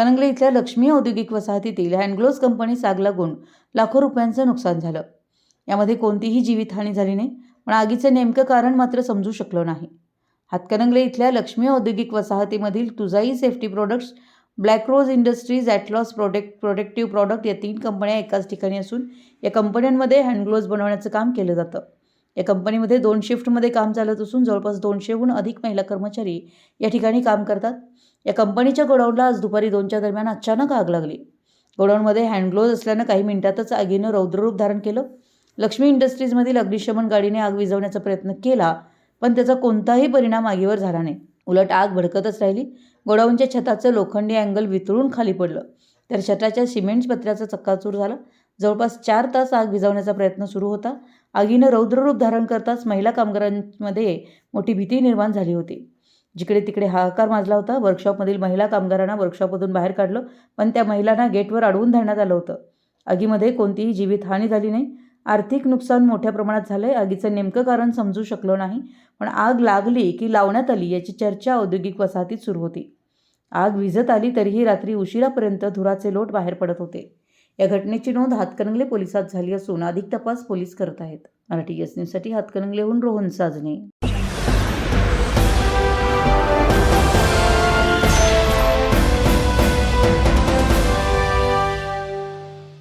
कनंगले इथल्या लक्ष्मी औद्योगिक वसाहतीतील हँडग्लोव्स कंपनीस आग लागून लाखो रुपयांचं नुकसान झालं. यामध्ये कोणतीही जीवितहानी झाली नाही पण आगीचं नेमकं कारण मात्र समजू शकलं नाही. हातकणंगले इथल्या लक्ष्मी औद्योगिक वसाहतीमधील Tujai safety products black rose industries Atlas protect protective product या तीन कंपन्या एकाच ठिकाणी असून या कंपन्यांमध्ये हँडग्लोव्ज बनवण्याचं काम केलं जातं. या कंपनीमध्ये दोन शिफ्टमध्ये काम चालत असून जवळपास दोनशेहून अधिक महिला कर्मचारी या ठिकाणी काम करतात. या कंपनीच्या गोडाऊनला आज दुपारी दोनच्या दरम्यान अचानक आग लागली. गोडाऊनमध्ये हँडग्लोज असल्यानं काही मिनिटातच आगीनं रौद्ररूप धारण केलं. लक्ष्मी इंडस्ट्रीजमधील अग्निशमन गाडीने आग विझवण्याचा प्रयत्न केला पण त्याचा कोणताही परिणाम आगीवर झाला नाही. उलट आग भडकतच राहिली. गोडाऊनच्या छताचं लोखंडी अँगल वितळून खाली पडलं. तर छताच्या सिमेंट पत्र्याचा चक्काचूर झाला. जवळपास चार तास आग विझवण्याचा प्रयत्न सुरू होता. आगीनं रौद्ररूप धारण करताच महिला कामगारांमध्ये मोठी भीती निर्माण झाली होती. जिकडे तिकडे हाहाकार माजला होता वर्कशॉपमधील महिला कामगारांना वर्कशॉपमधून बाहेर काढलं पण त्या महिलांना गेटवर अडवून धरण्यात आलं होतं. आगीमध्ये कोणतीही जीवितहानी झाली नाही. आर्थिक नुकसान मोठ्या प्रमाणात झालं आहे आगीचं नेमकं कारण समजू शकलं नाही पण आग लागली की लावण्यात आली याची चर्चा औद्योगिक वसाहतीत सुरू होती. आग विझत आली तरीही रात्री उशिरापर्यंत धुराचे लोट बाहेर पडत होते. या घटनेची नोंद हातकणंगले पोलिसात झाली असून अधिक तपास पोलीस करत आहेत. मराठी एस न्यूजसाठी हातकणंगलेहून रोहन साजणे